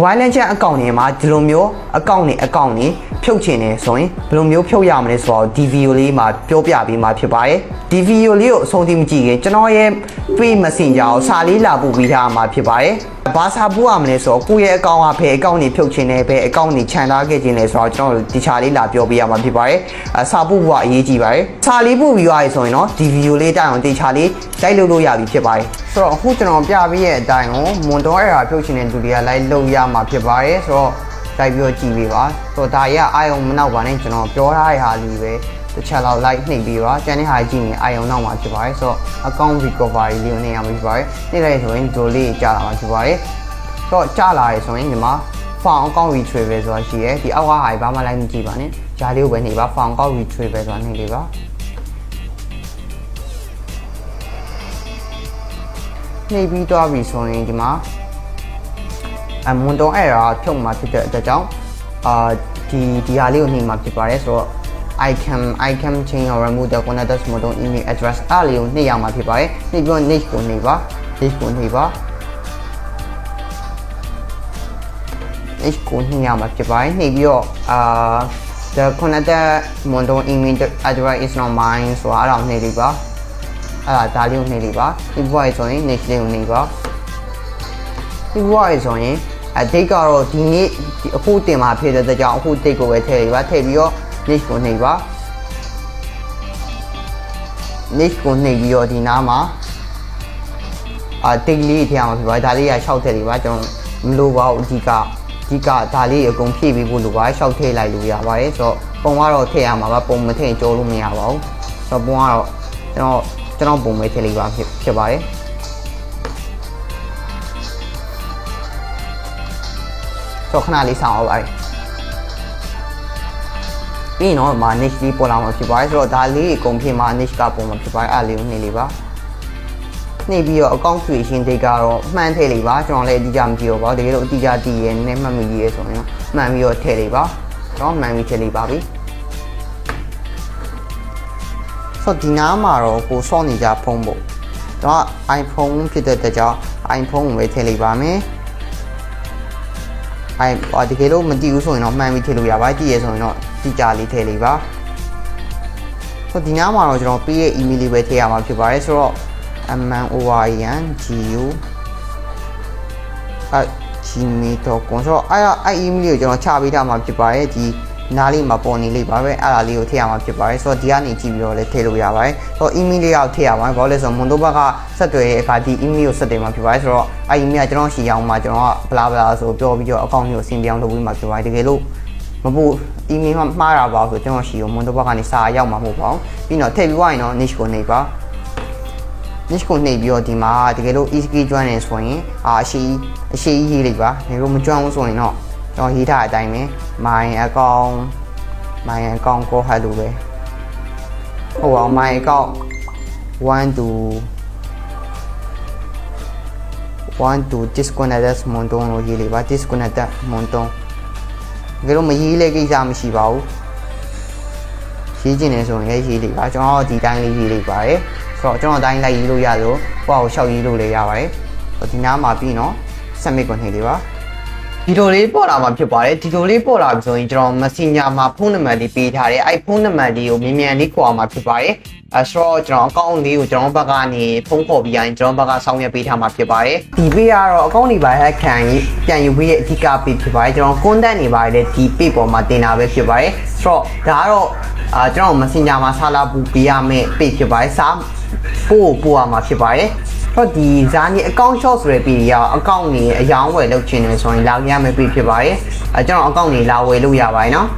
mobile legend အကောင့်တွေမှာဒီလိုမျိုးအကောင့်တွေအကောင့်တွေဖြုတ်ချင်တယ်ဆိုရင်ဘယ်လိုမျိုးဖြုတ်ရမလဲဆိုတော့ဒီဗီဒီယိုလေးမှာပြောပြပေးမှာဖြစ်ပါတယ်ဒီဗီဒီယိုလေးကိုအဆုံးထိမကြည့်ခင်ကျွန်တော်ရဲ့ page messenger ကိုစာလေးလာပို့ပေးထားမှာဖြစ်ပါတယ်ဘာစာပို့ရမလဲဆိုတော့ကိုယ့်ရဲ့အကောင့်ကဘယ်အကောင့်တွေဖြုတ်ချင်တယ်ဘယ်အကောင့်တွေခြံထားခဲ့ခြင်းလဲဆိုတော့ကျွန်တော်တို့ဒီချာလေးလာပြောပေးရမှာဖြစ်ပါတယ်အစာပို့ဖို့ကအရေးကြီးပါတယ်စာလေးပို့ပြီးသွားပြီဆိုရင်တော့ဒီဗီဒီယိုလေးတိုင်အောင်ဒီချာလေးတိုက်လုပ်လို့ရပြီဖြစ်ပါတယ်ဆိုတော့အခုကျွန်တော်ပြပေးရဲ့အတိုင်းကိုမွန်တော့အဲ့ဒါဖြုတ်ချင်တဲ့လူတွေကလိုက်လုပ်ရမှာဖြစ်ပါတယ်ဆိုတော့တိုက်ပြီးတော့ကြည့်ပေးပါဆိုတော့ဒါရအာယုံမနောက်ပါနဲ့ကျွန်တော်ပြောထားတဲ့ဟာလေးပဲတစ်ချက်လောက်လိုက်နှိပ်ပြီးပါကျန်တဲ့ဟာကြည့်ရင်အာယုံနောက်မှာဖြစ်ပါတယ်ဆိုတော့ account recovery လေးကိုနှိပ်ရမှာဖြစ်ပါတယ်နှိပ်လိုက်ဆိုရင်ဒီလေးကြာလာမှာဖြစ်ပါတယ်တော့ကြာလာရဆိုရင်ဒီမှာ file account retrieval ဆိုတာရှိရဲဒီအောက်ကဟာဘာမှလိုက်မကြည့်ပါနဲ့ဂျာလေးကိုပဲနှိပ်ပါ file account retrieval ဆိုတာနှိပ်လေးပါနှိပ်ပြီးသွားပြီဆိုရင်ဒီမှာအ မွန်တုံးအဲ့ဒါဖြုတ်မှာဖြစ်တဲ့အတွက်ကြောင့်အာဒီဒီဟာလေးကိုနှိပ်မှာဖြစ်ပါတယ်ဆိုတော့ I can I can change or remove the connected model email address အဲ့လေးကိုနှိပ်ရမှာဖြစ်ပါတယ်နှိပ်ပြီးတော့ next ကိုနှိပ်ပါ next ကိုနှိပ်ပါ next ကိုနှိပ်ရမှာဖြစ်ပါတယ်နှိပ်ပြီးတော့အာ the connected model email address is not mine ဆိုတာအဲ့ဒါကိုနှိပ်လိုက်ပါအဲ့ဒါဒါလေးကိုနှိပ်လိုက်ပါဒီဘွားရေဆိုရင် next လေးကိုနှိပ်ပါဒီဘွားရေဆိုရင် အဒိတ်ကတော့ဒီနေ့ဒီအခုတင်มาဖြစ်တဲ့အတွက်ကြောင့်အခုဒိတ်ကိုပဲထည့်လိုက်ပါထည့်ပြီးတော့ next ကိုနှိပ်ပါ next ကိုနှိပ်ပြီးတော့ဒီနားမှာအာတိတ်လေးထည့်ရမှာဖြစ်ပါတယ်ဒါလေးက6ထည့်လေးပါကျွန်တော်မလိုပါဘူးအဓိကအဓိကဒါလေးအကုန်ဖြည့်ပေးဖို့လိုပါတယ်6ထည့်လိုက်လို့ရပါတယ်ဆိုတော့ပုံကတော့ထည့်ရမှာပါပုံမထည့်ရင်ကြောလို့မရပါဘူးဆိုတော့ပုံကတော့ကျွန်တော်ကျွန်တော်ပုံပဲထည့်လိုက်ပါဖြစ်ဖြစ်ပါတယ် တော့ခဏလေးဆောင်အောင်ပါတယ်ပြီးရင်တော့မာ niche လေးပေါ်လာမှာဖြစ်ပါတယ်ဆိုတော့ဒါလေးအကုန်ဖြစ်မှာ niche ကပေါ်မှာဖြစ်ပါတယ်အဲ့ဒါလေးကိုနှိပ်လေးပါနှိပ်ပြီးတော့ account creation date ကတော့မှန်ထည့်လေးပါကျွန်တော်လည်းအတိအကျမကြည့်တော့ပါဘူးတကယ်လို့အတိအကျတည်ရဲနည်းမှတ်မိရဲဆိုရင်တော့မှန်ပြီးတော့ထည့်လေးပါကျွန်တော်မှန်ပြီးထည့်လေးပါပြီဆိုတော့ဒီနားမှာတော့ကိုစော့နေကြဖုန်းပေါ့တော့ iPhone ဖြစ်တဲ့အတွက်ကြောင့် iPhone ကိုပဲထည့်လေးပါမယ် အဲအော်တကယ်လို့မတည်ဘူးဆိုရင်တော့မှန်ပြီးထည့်လို့ရပါတယ်တည်ရဆိုရင်တော့တိကျလေးထည့်လေးပါဆိုဒီနားမှာတော့ကျွန်တော်ပေးရဲ့ email လေးပဲထည့်ရမှာဖြစ်ပါတယ်ဆိုတော့ MNORN GU အဲ gmail.com ဆိုတော့အဲ့အဲ့ email လေးကိုကျွန်တော်ချပေးထားမှာဖြစ်ပါတယ်ဒီ နားလေးမှာပေါ်နေလေးပါပဲအဲ့ဒါလေးကိုထည့်ရမှာဖြစ်ပါတယ်ဆိုတော့ဒီကနေကြည့်ပြီးတော့လည်းထည့်လို့ရပါတယ်ဆိုတော့ email လေးရောက်ထည့်ရပါတယ်ဘာလို့လဲဆိုတော့မွန်တိုဘက်ကဆက်သွယ်ရဲ့အခါဒီ email ကိုဆက်သွယ်မှာဖြစ်ပါတယ်ဆိုတော့အဲ့ email ကကျွန်တော်ရှီအောင်မှာကျွန်တော်ကဘလာဘလာဆိုပြောပြီးတော့ account ကိုအဆင်ပြေအောင်လုပ်ပေးမှာဖြစ်ပါတယ်တကယ်လို့မဖို့ email မှာမှားတာပါဆိုကျွန်တော်ရှီကိုမွန်တိုဘက်ကနေစာရောက်မှာမဟုတ်ပါဘူးပြီးတော့ထည့်ပြီးသွားရင်တော့ niche ကိုနေပါ niche ကိုနှိပ်ပြီးတော့ဒီမှာတကယ်လို့ ESK ကျွမ်းနေဆိုရင်အာအရှိအရှိရေးလိုက်ပါနေလို့မကျွမ်းဘူးဆိုရင်တော့ ကျွန်တော်ရေးထားတဲ့အတိုင်းပဲ my account my account ကိုဟာလို့ပဲဟိုအောင် my account 1 to 1 to disconnected မွန်တုံးလို့ရေးလိုက်ပါ disconnected မွန်တုံးတကယ်လို့မရေးလဲကိစ္စမရှိပါဘူးရေးကျင်နေဆိုရင်လည်းရေးလိုက်ပါကျွန်တော်ဒီတိုင်းလေးရေးလိုက်ပါတယ်ဆိုတော့ကျွန်တော်အတိုင်းလိုက်ရေးလို့ရလို့ကိုယ့်အကိုရှောက်ရေးလို့လည်းရပါတယ်ဒီနားမှာပြီးနော် submit ကိုနှိပ်လေးပါ ဒီလိုလေးပေါ်လာမှာဖြစ်ပါတယ်ဒီလိုလေးပေါ်လာပြီဆိုရင်ကျွန်တော် Messenger မှာဖုန်းနံပါတ်လေးပေးထားတယ်အဲ့ဖုန်းနံပါတ်လေးကိုမြန်မြန်လေးခေါ်အောင်မှာဖြစ်ပါတယ်အဲဆိုတော့ကျွန်တော်အကောင့်လေးကိုကျွန်တော်ဘက်ကနေဖုန်းခေါ်ပြီးရင်ကျွန်တော်ဘက်ကစောင်းရပေးထားမှာဖြစ်ပါတယ်ဒီပေးကတော့အကောင့်တွေပါဟက်ခံပြန်ယူပေးရဲ့အဓိကပေးဖြစ်ပါတယ်ကျွန်တော် content တွေပါတယ်ဒီ page ပေါ်မှာတင်တာပဲဖြစ်ပါတယ်ဆိုတော့ဒါကတော့အာကျွန်တော် Messenger မှာဆာလာပူပေးရမယ့် page ဖြစ်ပါတယ်စာပို့ပို့ရမှာဖြစ်ပါတယ် တော့ဒီဇာနီအကောင့် short ဆိုတဲ့ page ကအကောင့်တွေအယောင်းဝယ်လုပ်ချင်တယ်ဆိုရင်လာကြရမယ့် page ဖြစ်ပါတယ်အဲကျွန်တော်အကောင့်တွေလာဝယ်လို့ရပါတယ်နော်